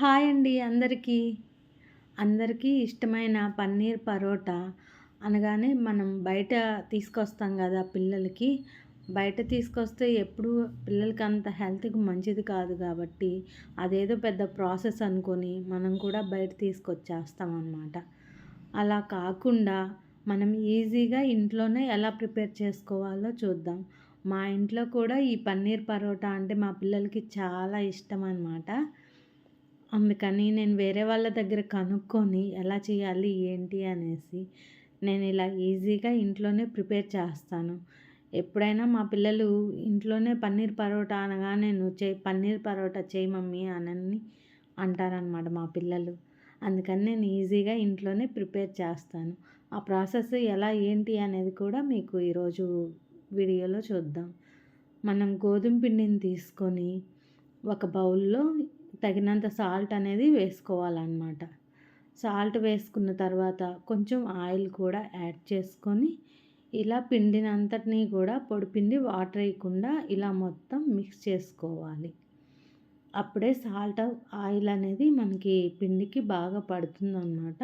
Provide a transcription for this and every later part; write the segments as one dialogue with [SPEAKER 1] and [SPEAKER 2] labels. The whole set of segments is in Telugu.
[SPEAKER 1] హాయ్ అండి అందరికీ. అందరికీ ఇష్టమైన పన్నీర్ పరోటా అనగానే మనం బయట తీసుకొస్తాం కదా పిల్లలకి. బయట తీసుకొస్తే ఎప్పుడు పిల్లలకి అంత హెల్త్కి మంచిది కాదు కాబట్టి అదేదో పెద్ద ప్రాసెస్ అనుకొని మనం కూడా బయట తీసుకొచ్చేస్తాం అన్నమాట. అలా కాకుండా మనం ఈజీగా ఇంట్లోనే ఎలా ప్రిపేర్ చేసుకోవాలో చూద్దాం. మా ఇంట్లో కూడా ఈ పన్నీర్ పరోటా అంటే మా పిల్లలకి చాలా ఇష్టం అన్నమాట. అందుకని నేను వేరే వాళ్ళ దగ్గర కనుక్కొని ఎలా చేయాలి ఏంటి అనేసి నేను ఇలా ఈజీగా ఇంట్లోనే ప్రిపేర్ చేస్తాను. ఎప్పుడైనా మా పిల్లలు ఇంట్లోనే పన్నీర్ పరోటా అనగా నేను చే పన్నీర్ పరోటా చేయి మమ్మీ అని అంటారనమాట మా పిల్లలు. అందుకని నేను ఈజీగా ఇంట్లోనే ప్రిపేర్ చేస్తాను. ఆ ప్రాసెస్ ఎలా ఏంటి అనేది కూడా మీకు ఈరోజు వీడియోలో చూద్దాం. మనం గోధుమ పిండిని తీసుకొని ఒక బౌల్లో తగినంత సాల్ట్ అనేది వేసుకోవాలన్నమాట. సాల్ట్ వేసుకున్న తర్వాత కొంచెం ఆయిల్ కూడా యాడ్ చేసుకొని ఇలా పిండినంతటినీ కూడా పొడిపిండి వాటర్ వేయకుండా ఇలా మొత్తం మిక్స్ చేసుకోవాలి. అప్పుడే సాల్ట్ ఆయిల్ అనేది మనకి పిండికి బాగా పడుతుందన్నమాట.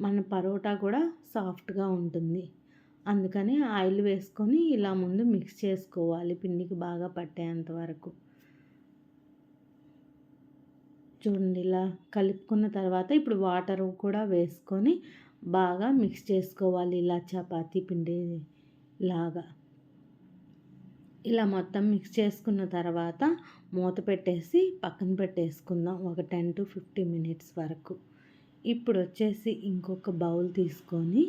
[SPEAKER 1] మన పరోటా కూడా సాఫ్ట్గా ఉంటుంది. అందుకని ఆయిల్ వేసుకొని ఇలా ముందు మిక్స్ చేసుకోవాలి పిండికి బాగా పట్టేంత వరకు. చూడండి ఇలా కలుపుకున్న తర్వాత ఇప్పుడు వాటర్ కూడా వేసుకొని బాగా మిక్స్ చేసుకోవాలి ఇలా చపాతీ పిండి లాగా. ఇలా మొత్తం మిక్స్ చేసుకున్న తర్వాత మూత పెట్టేసి పక్కన పెట్టేసుకుందాం ఒక టెన్ టు ఫిఫ్టీ మినిట్స్ వరకు. ఇప్పుడు వచ్చేసి ఇంకొక బౌల్ తీసుకొని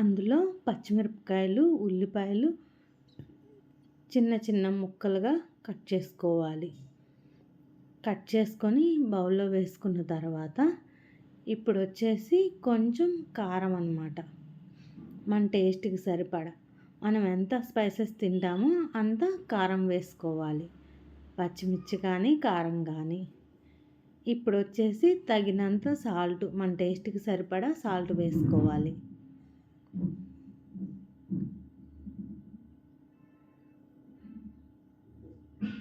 [SPEAKER 1] అందులో పచ్చిమిరపకాయలు ఉల్లిపాయలు చిన్న చిన్న ముక్కలుగా కట్ చేసుకోవాలి. కట్ చేసుకొని బౌల్లో వేసుకున్న తర్వాత ఇప్పుడు వచ్చేసి కొంచెం కారం అనమాట మన టేస్ట్కి సరిపడా. మనం ఎంత స్పైసెస్ తింటామో అంత కారం వేసుకోవాలి. పచ్చిమిర్చి కానీ కారం కానీ. ఇప్పుడు వచ్చేసి తగినంత సాల్ట్ మన టేస్ట్కి సరిపడా సాల్ట్ వేసుకోవాలి.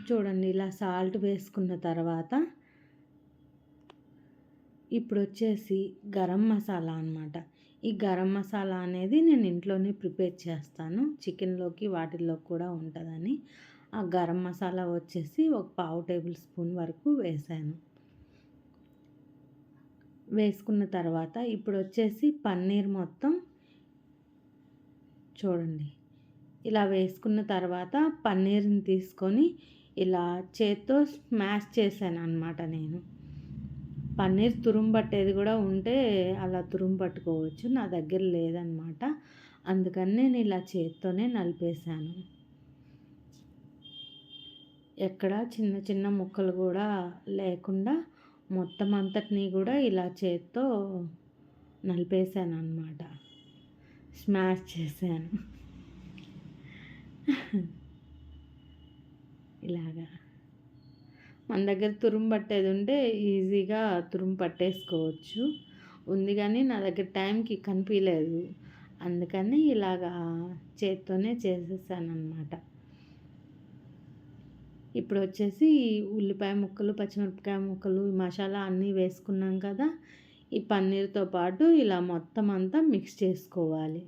[SPEAKER 1] చూడండి ఇలా సాల్ట్ వేసుకున్న తర్వాత ఇప్పుడు వచ్చేసి గరం మసాలా అనమాట ఈ గరం మసాలా అనేది నేను ఇంట్లోనే ప్రిపేర్ చేస్తాను. చికెన్లోకి వాటిల్లో కూడా ఉంటుందని. ఆ గరం మసాలా వచ్చేసి ఒక పావు టేబుల్ స్పూన్ వరకు వేసాను. వేసుకున్న తర్వాత ఇప్పుడు వచ్చేసి పన్నీర్ మొత్తం చూడండి. ఇలా వేసుకున్న తర్వాత పన్నీర్ని తీసుకొని ఇలా చేత్తో స్మాష్ చేశాను అనమాట నేను. పన్నీర్ తురుము పట్టేది కూడా ఉంటే అలా తురుము పట్టుకోవచ్చు నా దగ్గర లేదనమాట అందుకని నేను ఇలా చేత్తోనే నలిపేశాను. ఎక్కడ చిన్న చిన్న ముక్కలు కూడా లేకుండా మొత్తం అంతటినీ కూడా ఇలా చేత్తో నలిపేశాను అనమాట స్మాష్ చేశాను. ఇలాగా. మన దగ్గర తురుము పట్టేది ఉంటే ఈజీగా తురుము పట్టేసుకోవచ్చు. ఉంది కానీ నా దగ్గర టైంకి కనిపించలేదు. అందుకని ఇలాగా చేత్తోనే చేసేసాను అనమాట ఇప్పుడు వచ్చేసి ఉల్లిపాయ ముక్కలు పచ్చిమిరపకాయ ముక్కలు మసాలా అన్నీ వేసుకున్నాం కదా ఈ పన్నీర్తో పాటు ఇలా మొత్తం అంతా మిక్స్ చేసుకోవాలి.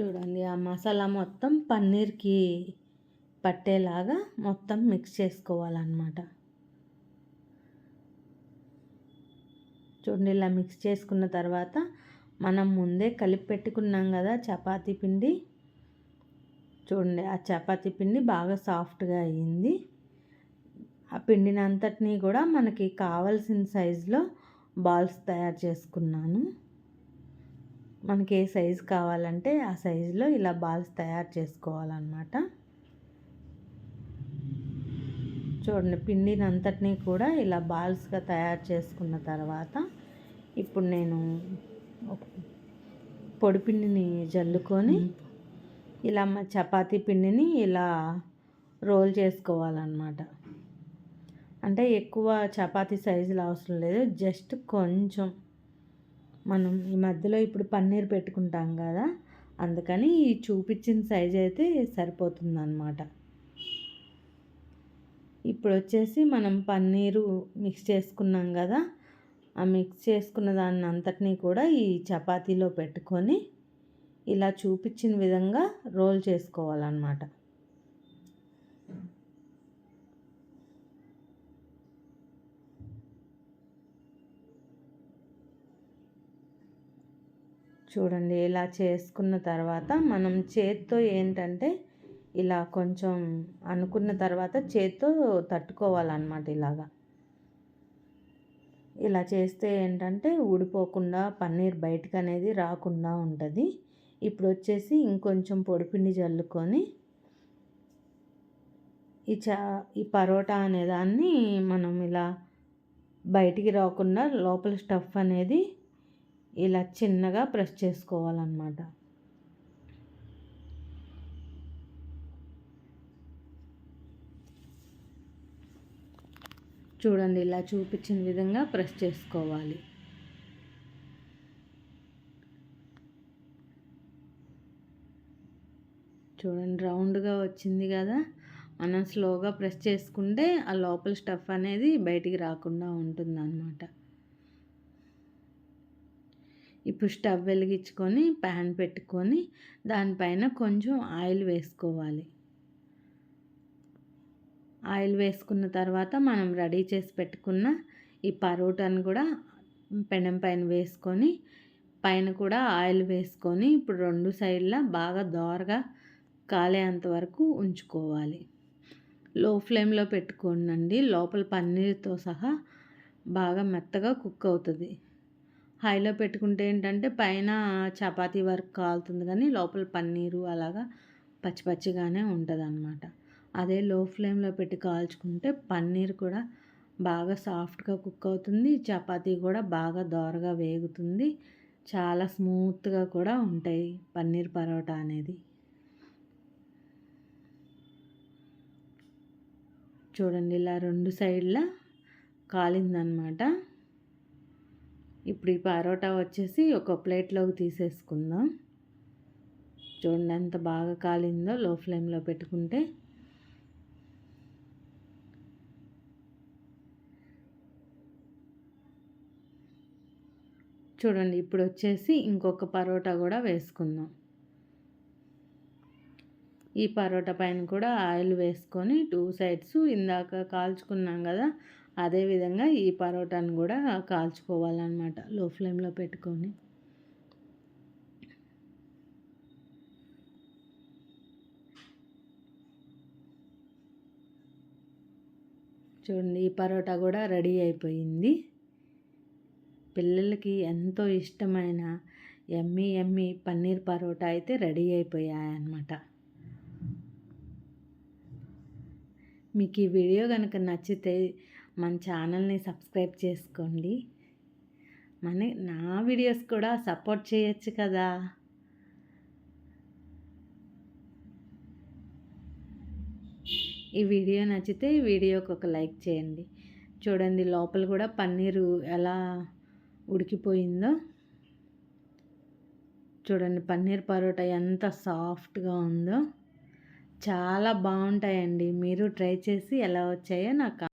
[SPEAKER 1] చూడండి ఆ మసాలా మొత్తం పన్నీర్కి పట్టేలాగా మొత్తం మిక్స్ చేసుకోవాలన్నమాట. చూడండి ఇలా మిక్స్ చేసుకున్న తర్వాత మనం ముందే కలిపి పెట్టుకున్నాం కదా చపాతీ పిండి. చూడండి ఆ చపాతీ పిండి బాగా సాఫ్ట్గా అయ్యింది. ఆ పిండిని అంతటినీ కూడా మనకి కావాల్సిన సైజులో బాల్స్ తయారు చేసుకున్నాను. మనకి ఏ సైజు కావాలంటే ఆ సైజులో ఇలా బాల్స్ తయారు చేసుకోవాలన్నమాట. చూడండి పిండిని అంతటినీ కూడా ఇలా బాల్స్గా తయారు చేసుకున్న తర్వాత ఇప్పుడు నేను పొడి పిండిని జల్లుకొని ఇలా మా చపాతీ పిండిని ఇలా రోల్ చేసుకోవాలన్నమాట. అంటే ఎక్కువ చపాతీ సైజులు అవసరం లేదు జస్ట్ కొంచెం మనం ఈ మధ్యలో ఇప్పుడు పన్నీర్ పెట్టుకుంటాం కదా అందుకని ఈ చూపించిన సైజ్ అయితే సరిపోతుందన్నమాట. ఇప్పుడు వచ్చేసి మనం పన్నీరు మిక్స్ చేసుకున్నాం కదా ఆ మిక్స్ చేసుకున్న దాన్ని అంతటినీ కూడా ఈ చపాతీలో పెట్టుకొని ఇలా చూపించిన విధంగా రోల్ చేసుకోవాలన్నమాట. చూడండి ఇలా చేసుకున్న తర్వాత మనం చేత్తో ఏంటంటే ఇలా కొంచెం అనుకున్న తర్వాత చేత్తో తట్టుకోవాలన్నమాట ఇలాగా. ఇలా చేస్తే ఏంటంటే ఊడిపోకుండా పన్నీర్ బయటకు అనేది రాకుండా ఉంటుంది. ఇప్పుడు వచ్చేసి ఇంకొంచెం పొడిపిండి చల్లుకొని ఈ చా ఈ పరోటా అనేదాన్ని మనం ఇలా బయటికి రాకుండా లోపల స్టఫ్ అనేది ఇలా చిన్నగా ప్రెస్ చేసుకోవాలన్నమాట. చూడండి ఇలా చూపించిన విధంగా ప్రెస్ చేసుకోవాలి. చూడండి రౌండ్గా వచ్చింది కదా. మనం స్లోగా ప్రెస్ చేసుకుంటే ఆ లోపల స్టఫ్ అనేది బయటికి రాకుండా ఉంటుందన్నమాట. ఇప్పుడు స్టవ్ వెలిగించుకొని ప్యాన్ పెట్టుకొని దానిపైన కొంచెం ఆయిల్ వేసుకోవాలి. ఆయిల్ వేసుకున్న తర్వాత మనం రెడీ చేసి పెట్టుకున్న ఈ పరోటాను కూడా పెనం పైన వేసుకొని పైన కూడా ఆయిల్ వేసుకొని ఇప్పుడు రెండు సైడ్ల బాగా దోరగా కాలేంత వరకు ఉంచుకోవాలి. లో ఫ్లేమ్లో పెట్టుకోండి లోపల పన్నీర్తో సహా బాగా మెత్తగా కుక్ అవుతుంది. హైలో పెట్టుకుంటే ఏంటంటే పైన చపాతీ వర్క్ కాలుతుంది కానీ లోపల పన్నీరు అలాగా పచ్చి పచ్చిగానే ఉంటుంది అనమాట అదే లో ఫ్లేమ్లో పెట్టి కాల్చుకుంటే పన్నీర్ కూడా బాగా సాఫ్ట్గా కుక్ అవుతుంది. చపాతీ కూడా బాగా దోరగా వేగుతుంది. చాలా స్మూత్గా కూడా ఉంటాయి పన్నీర్ పరోటా అనేది. చూడండి ఇలా రెండు సైడ్ల కాలిందనమాట ఇప్పుడు ఈ పరోటా వచ్చేసి ఒక ప్లేట్లోకి తీసేసుకుందాం. చూడండి ఎంత బాగా కాలిందో లో ఫ్లేమ్లో పెట్టుకుంటే. చూడండి ఇప్పుడు వచ్చేసి ఇంకొక పరోటా కూడా వేసుకుందాం. ఈ పరోటా పైన కూడా ఆయిల్ వేసుకొని టూ సైడ్స్ ఇందాక కాల్చుకున్నాం కదా అదేవిధంగా ఈ పరోటాను కూడా కాల్చుకోవాలన్నమాట లో ఫ్లేమ్లో పెట్టుకొని. చూడండి ఈ పరోటా కూడా రెడీ అయిపోయింది. పిల్లలకి ఎంతో ఇష్టమైన ఎమ్మి ఎమ్మి పన్నీర్ పరోటా అయితే రెడీ అయిపోయాయన్నమాట. మీకు ఈ వీడియో కనుక నచ్చితే మన ఛానల్ని సబ్స్క్రైబ్ చేసుకోండి. మన నా వీడియోస్ కూడా సపోర్ట్ చేయొచ్చు కదా. ఈ వీడియో నచ్చితే వీడియోకి ఒక లైక్ చేయండి. చూడండి లోపల కూడా పన్నీరు ఎలా ఉడికిపోయిందో. చూడండి పన్నీర్ పరోటా ఎంత సాఫ్ట్గా ఉందో. చాలా బాగుంటాయండి. మీరు ట్రై చేసి ఎలా వచ్చాయో నాకు